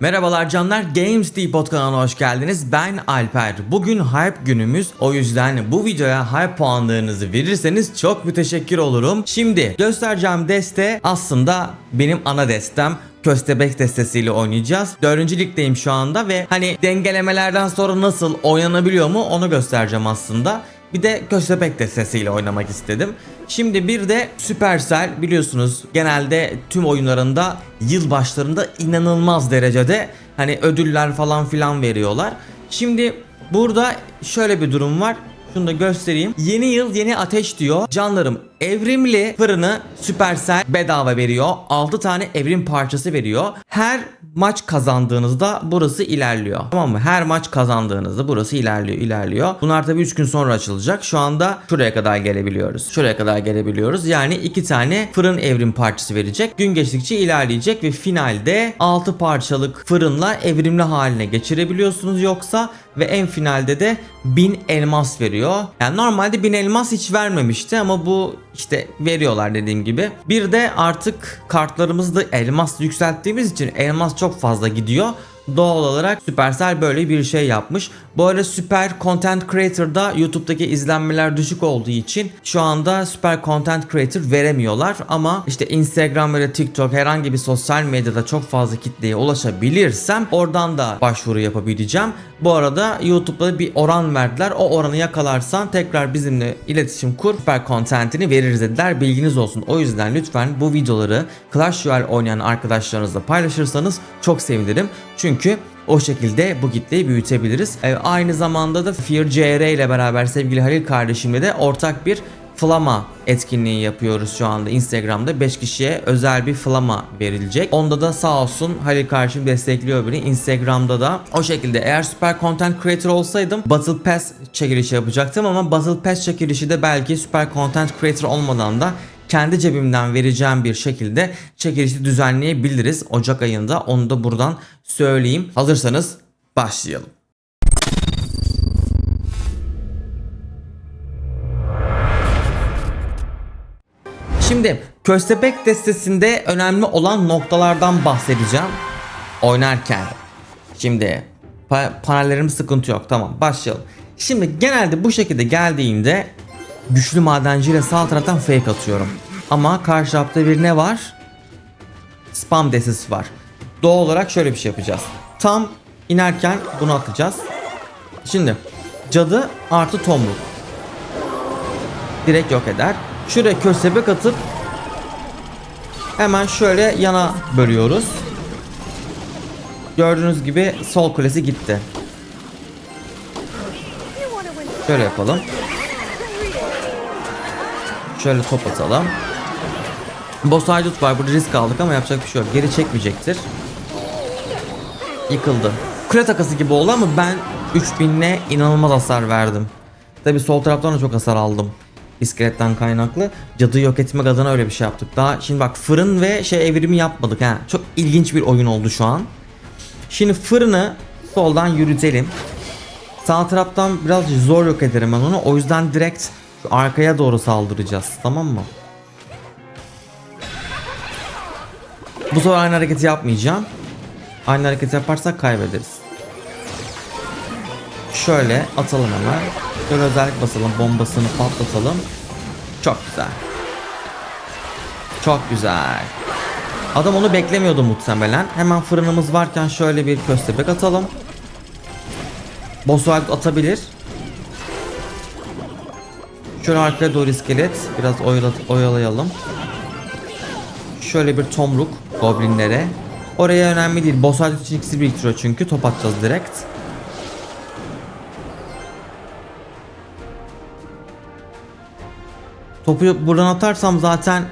Merhabalar canlar Games Depot kanalına hoş geldiniz. Ben Alper. Bugün hype günümüz. O yüzden bu videoya hype puanlarınızı verirseniz çok müteşekkir olurum. Şimdi göstereceğim deste aslında benim ana destem. Köstebek destesiyle oynayacağız. 4. ligdeyim şu anda ve hani dengelemelerden sonra nasıl oynanabiliyor mu onu göstereceğim aslında. Bir de Köstebek destesiyle oynamak istedim. Şimdi bir de Supercell biliyorsunuz genelde tüm oyunlarında yıl başlarında inanılmaz derecede hani ödüller falan filan veriyorlar. Şimdi burada şöyle bir durum var. Şunu da göstereyim. Yeni yıl yeni ateş diyor. Canlarım evrimli fırını Supercell bedava veriyor. 6 tane evrim parçası veriyor. Her maç kazandığınızda burası ilerliyor. Tamam mı? Her maç kazandığınızda burası ilerliyor, ilerliyor. Bunlar tabii 3 gün sonra açılacak. Şu anda şuraya kadar gelebiliyoruz. Şuraya kadar gelebiliyoruz. Yani 2 tane fırın evrim parçası verecek. Gün geçtikçe ilerleyecek ve finalde 6 parçalık fırınla evrimli haline geçirebiliyorsunuz yoksa ve en finalde de 1000 elmas veriyor. Yani normalde 1000 elmas hiç vermemişti ama bu işte veriyorlar dediğim gibi. Bir de artık kartlarımızda elmas yükselttiğimiz için elmas çok fazla gidiyor. Doğal olarak Supercell böyle bir şey yapmış. Bu arada Super Content Creator'da YouTube'daki izlenmeler düşük olduğu için şu anda Super Content Creator veremiyorlar ama işte Instagram ya TikTok herhangi bir sosyal medyada çok fazla kitleye ulaşabilirsem oradan da başvuru yapabileceğim. Bu arada YouTube'da bir oran verdiler. O oranı yakalarsan tekrar bizimle iletişim kur. Super content'ini veririz dediler. Bilginiz olsun. O yüzden lütfen bu videoları Clash Royale oynayan arkadaşlarınızla paylaşırsanız çok sevinirim. Çünkü o şekilde bu kitleyi büyütebiliriz. Ee, aynı zamanda da Fear CR ile beraber sevgili Halil kardeşimle de ortak bir Flama etkinliği yapıyoruz şu anda Instagram'da 5 kişiye özel bir Flama verilecek. Onda da sağ olsun Halil kardeşim destekliyor beni. Instagram'da da o şekilde eğer süper content creator olsaydım Battle Pass çekilişi yapacaktım ama Battle Pass çekilişi de belki süper content creator olmadan da kendi cebimden vereceğim bir şekilde çekilişi düzenleyebiliriz Ocak ayında. Onu da buradan söyleyeyim. Hazırsanız başlayalım. Şimdi Köstebek destesinde önemli olan noktalardan bahsedeceğim oynarken. Şimdi pa- panellerim sıkıntı yok tamam başlayalım. Şimdi genelde bu şekilde geldiğinde güçlü madenciyle sağ taraftan fake atıyorum. Ama karşı tarafta bir ne var? Spam destesi var. Doğal olarak şöyle bir şey yapacağız. Tam inerken bunu atacağız. Şimdi cadı artı tomruk. Direkt yok eder. Şuraya köstebek atıp hemen şöyle yana bölüyoruz. Gördüğünüz gibi sol kulesi gitti. Şöyle yapalım. Şöyle top atalım. Boss haydut var burada risk aldık ama yapacak bir şey yok. Geri çekmeyecektir. Yıkıldı. Kule takası gibi oldu ama ben 3000'le inanılmaz hasar verdim. Tabi sol taraftan da çok hasar aldım. İskeletten kaynaklı. Cadıyı yok etmek adına öyle bir şey yaptık. Daha şimdi bak fırın ve şey evrimi yapmadık ha. Çok ilginç bir oyun oldu şu an. Şimdi fırını soldan yürütelim. Sağ taraftan biraz zor yok ederim ben onu. O yüzden direkt arkaya doğru saldıracağız. Tamam mı? Bu sefer aynı hareketi yapmayacağım. Aynı hareketi yaparsak kaybederiz. Şöyle atalım hemen. Şöyle özellik basalım. Bombasını patlatalım. Çok güzel. Çok güzel. Adam onu beklemiyordu muhtemelen. Hemen fırınımız varken şöyle bir köstebek atalım. Boss wild atabilir. Şöyle arkaya doğru iskelet. Biraz oyala, oyalayalım. Şöyle bir tomruk goblinlere. Oraya önemli değil. Boss için ikisi biriktiriyor çünkü. Top atacağız direkt. Topu buradan atarsam zaten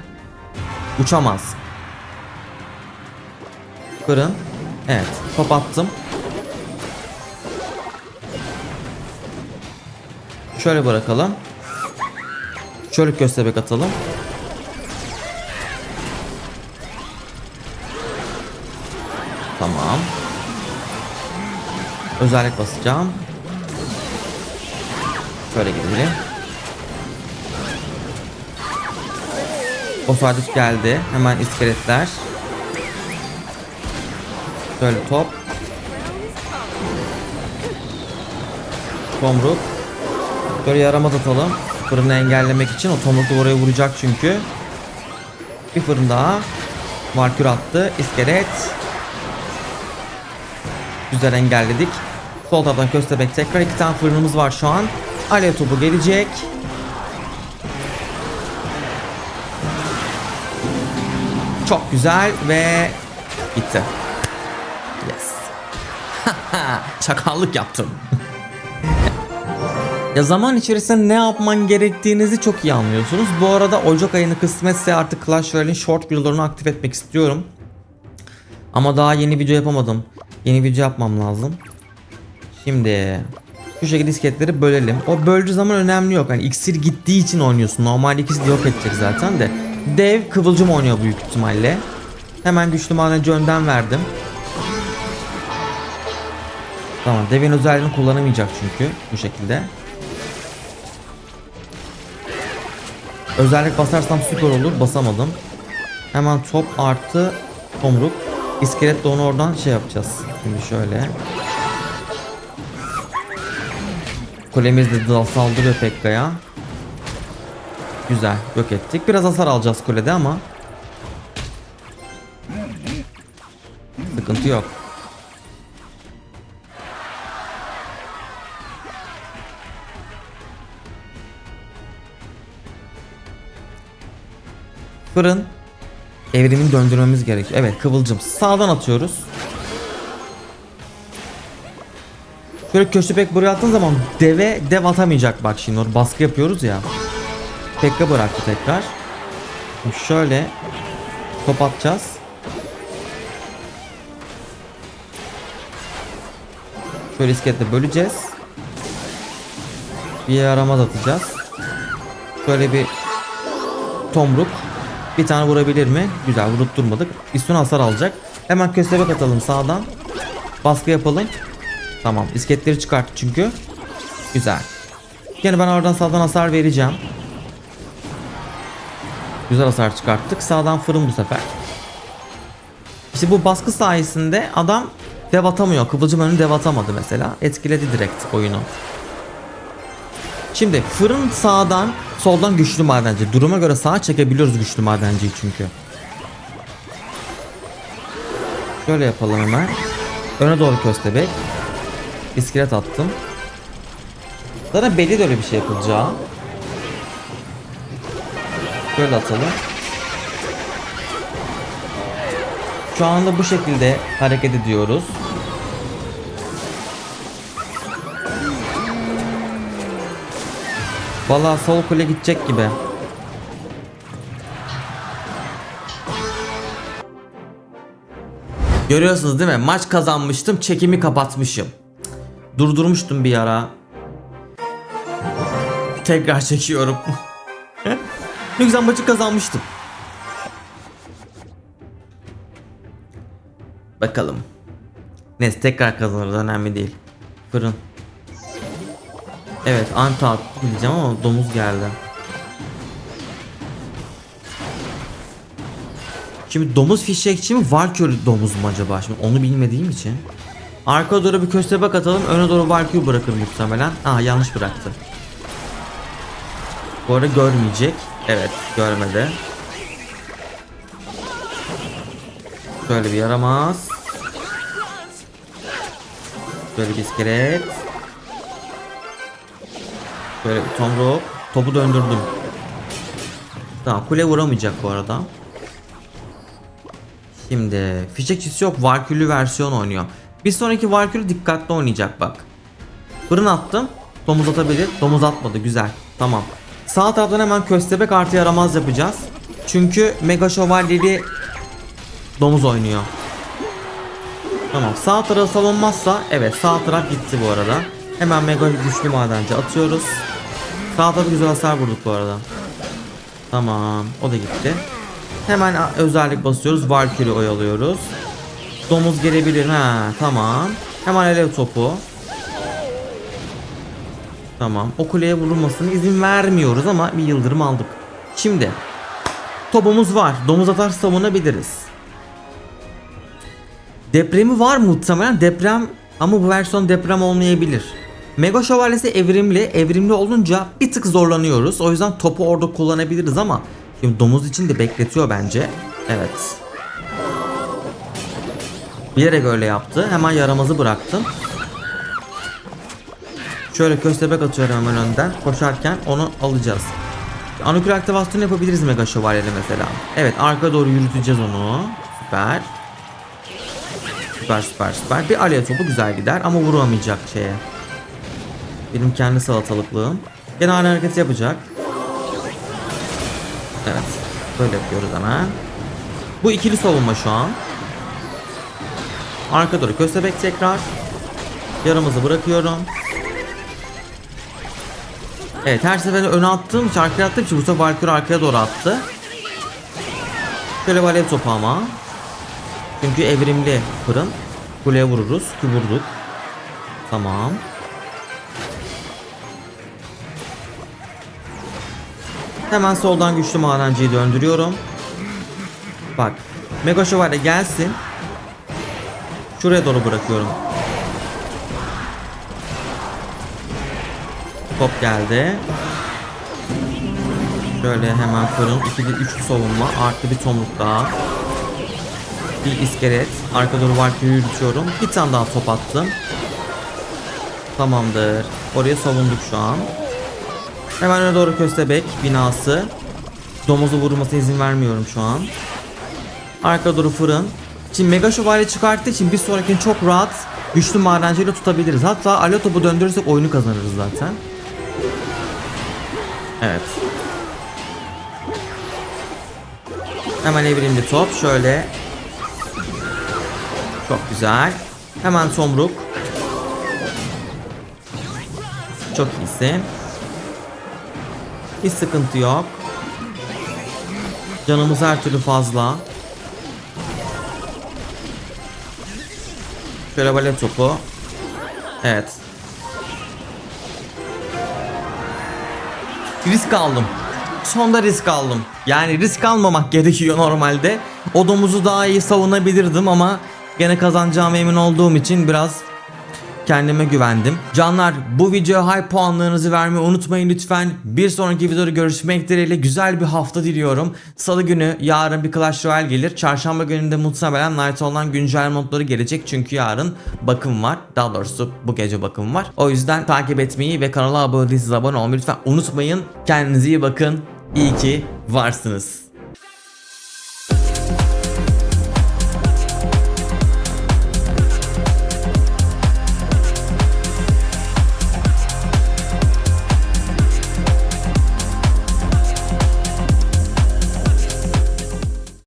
uçamaz. Kırın. Evet. Top attım. Şöyle bırakalım. Şöyle göstermek atalım. Tamam. Özellik basacağım. Şöyle gidelim. O sadece geldi. Hemen iskeletler. Şöyle top. Tomruk. Böyle yaramaz atalım. Fırını engellemek için o tomruk da oraya vuracak çünkü. Bir fırın daha. Valkür attı. İskelet. Güzel engelledik. Sol taraftan köstebek tekrar iki tane fırınımız var şu an. Alev topu gelecek. Çok güzel ve gitti. Yes. Çakallık yaptım. ya zaman içerisinde ne yapman gerektiğinizi çok iyi anlıyorsunuz. Bu arada Ocak ayını kısmetse artık Clash Royale'in short videolarını aktif etmek istiyorum. Ama daha yeni video yapamadım. Yeni video yapmam lazım. Şimdi şu şekilde disketleri bölelim. O böldüğü zaman önemli yok. Hani iksir gittiği için oynuyorsun. Normalde ikisi de yok edecek zaten de. Dev kıvılcım oynuyor büyük ihtimalle. Hemen güçlü madenci önden verdim. Tamam devin özelliğini kullanamayacak çünkü bu şekilde. Özellik basarsam süper olur basamadım. Hemen top artı tomruk. İskelet de onu oradan şey yapacağız. Şimdi şöyle. Kulemiz de saldırıyor Pekka'ya. Güzel yok ettik. Biraz hasar alacağız kulede ama. Sıkıntı yok. Fırın evrimini döndürmemiz gerekiyor. Evet kıvılcım. Sağdan atıyoruz. Şöyle köstebek buraya attığın zaman deve dev atamayacak bak şimdi orada baskı yapıyoruz ya. Pekka bıraktı tekrar. Şöyle top atacağız. Şöyle iskeletle böleceğiz. Bir yaramaz atacağız. Şöyle bir tomruk. Bir tane vurabilir mi? Güzel vurup durmadık. Üstüne hasar alacak. Hemen köstebek atalım sağdan. Baskı yapalım. Tamam isketleri çıkarttı çünkü. Güzel. Yine ben oradan sağdan hasar vereceğim. Güzel hasar çıkarttık. Sağdan fırın bu sefer. İşte bu baskı sayesinde adam dev atamıyor. Kıvılcım önü dev atamadı mesela. Etkiledi direkt oyunu. Şimdi fırın sağdan soldan güçlü madenci. Duruma göre sağa çekebiliyoruz güçlü madenciyi çünkü. Şöyle yapalım hemen. Öne doğru köstebek. İskelet attım. Zaten belli de öyle bir şey yapılacağı. Şöyle atalım. Şu anda bu şekilde hareket ediyoruz. Vallahi sol kule gidecek gibi. Görüyorsunuz değil mi? Maç kazanmıştım, çekimi kapatmışım. Durdurmuştum bir ara. Tekrar çekiyorum. ne güzel maçı kazanmıştım. Bakalım. Neyse tekrar kazanırız önemli değil. Fırın. Evet anta attı diyeceğim ama domuz geldi. Şimdi domuz fişekçi mi Valkyrie domuz mu acaba? Şimdi onu bilmediğim için. Arka doğru bir köstebek atalım. Öne doğru Valkyrie bırakır muhtemelen. Aa yanlış bıraktı. Bu arada görmeyecek. Evet görmedi. Şöyle bir yaramaz. Böyle bir iskelet. Böyle bir tomruk. Topu döndürdüm. Tamam kule vuramayacak bu arada. Şimdi fişekçisi yok. Valkyrie versiyon oynuyor. Bir sonraki Valkyrie dikkatli oynayacak bak. Fırın attım. Domuz atabilir. Domuz atmadı. Güzel. Tamam. Sağ taraftan hemen köstebek artı yaramaz yapacağız. Çünkü Mega Şövalyeli domuz oynuyor. Tamam. Sağ tarafı savunmazsa evet sağ taraf gitti bu arada. Hemen Mega güçlü madenci atıyoruz. Sağ tarafı güzel hasar vurduk bu arada. Tamam. O da gitti. Hemen özellik basıyoruz. Valkyrie oyalıyoruz. Domuz gelebilir. Ha tamam. Hemen alev topu. Tamam. O kuleye vurulmasına izin vermiyoruz ama bir yıldırım aldık. Şimdi topumuz var. Domuz atar savunabiliriz. Depremi var muhtemelen. Deprem ama bu versiyon deprem olmayabilir. Mega Şövalyesi evrimli. Evrimli olunca bir tık zorlanıyoruz. O yüzden topu orada kullanabiliriz ama şimdi domuz için de bekletiyor bence. Evet. Bilerek öyle yaptı. Hemen yaramazı bıraktım. Şöyle köstebek atıyorum hemen önden. Koşarken onu alacağız. Anukül aktivasyonu yapabiliriz Mega Şövalye'yle mesela. Evet arka doğru yürüteceğiz onu. Süper. Süper süper süper. Bir alya topu güzel gider ama vuramayacak şeye. Benim kendi salatalıklığım. Gene aynı hareketi yapacak. Evet. Böyle yapıyoruz hemen. Bu ikili savunma şu an. Arka doğru köstebek tekrar. Yarımızı bırakıyorum. Evet her seferinde öne attığım için arkaya attığım için bu sefer Valkyrie arkaya doğru attı. Şöyle alev topu ama. Çünkü evrimli fırın. Kuleye vururuz ki vurduk. Tamam. Hemen soldan güçlü madenciyi döndürüyorum. Bak. Mega Şövalye gelsin. Şuraya doğru bırakıyorum. Top geldi. Şöyle hemen fırın. İkili üçlü savunma. Artı bir tomruk daha. Bir iskelet. Arka doğru Valkyrie yürütüyorum. Bir tane daha top attım. Tamamdır. Oraya savunduk şu an. Hemen öne doğru köstebek binası. Domuzu vurmasına izin vermiyorum şu an. Arka doğru fırın. Şimdi Mega Şövalye çıkarttığı için bir sonrakini çok rahat güçlü madenciyle tutabiliriz. Hatta alo topu döndürürsek oyunu kazanırız zaten. Evet. Hemen evrimli top. Şöyle. Çok güzel. Hemen tomruk. Çok iyisin. Hiç sıkıntı yok. Canımız her türlü fazla. Şöyle bale topu. Evet. Risk aldım. Sonda risk aldım. Yani risk almamak gerekiyor normalde. O domuzu daha iyi savunabilirdim ama gene kazanacağım emin olduğum için biraz kendime güvendim. Canlar bu videoya hype puanlarınızı vermeyi unutmayın lütfen. Bir sonraki videoda görüşmek dileğiyle güzel bir hafta diliyorum. Salı günü yarın bir Clash Royale gelir. Çarşamba gününde muhtemelen Night olan güncel modları gelecek. Çünkü yarın bakım var. Daha doğrusu bu gece bakım var. O yüzden takip etmeyi ve kanala abone değilseniz abone olmayı lütfen unutmayın. Kendinize iyi bakın. İyi ki varsınız.